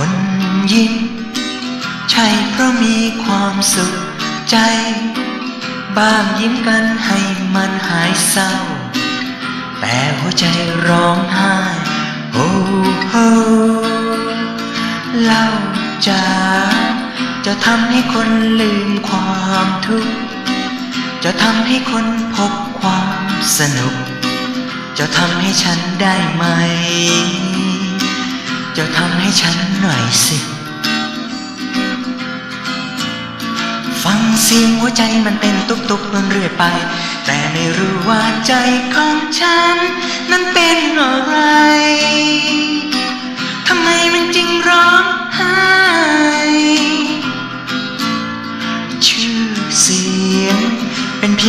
คนยิ้ม ใช่เพราะมีความสุขใจ บ้างยิ้มกันให้มันหายเศร้า แต่หัวใจร้องไห้โอ้โหเล่าจะจะทำให้คนลืมความทุกข์จะทำให้คนพบความสนุก จะทำให้ฉันได้ไหม จะทำให้ฉันหน่อยสิ ฟังเสียงหัวใจมันเป็นตุกตุกมันเรื่อยไป แต่ไม่รู้ว่าใจของฉัน นั้นเป็นอะไรทำไมมันจึงร้องไห้ชื่อเสียงเป็นเพียง